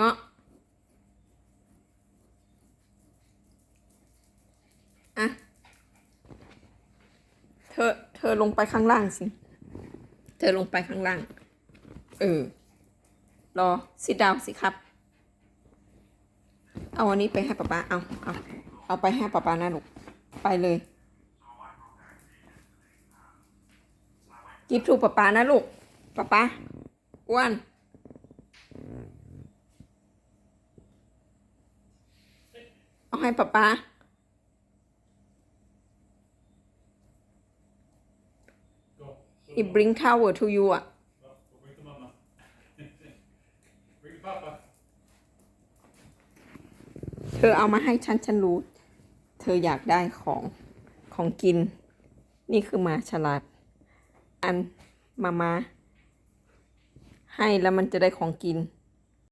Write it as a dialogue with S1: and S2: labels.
S1: เงาะอะเธอ เธอลงไปข้างล่างสิ เธอลงไปข้างล่าง เออ รอสิดาวสิครับ เอาอันนี้ไปให้ป๊าป๊าเอา เอา เอาไปให้ป๊าป๊านะลูก ไปเลย กิฟทูป๊าป๊านะลูกป๊าป๊าอ้วน เอาให้ป๊าป๊า
S2: Go. So
S1: he bring towel to you อะ เธอเอามาให้ฉัน ฉันรู้ เธออยากได้ของของกิน นี่คือมาฉลาด อันมามาให้แล้วมันจะได้ของกิน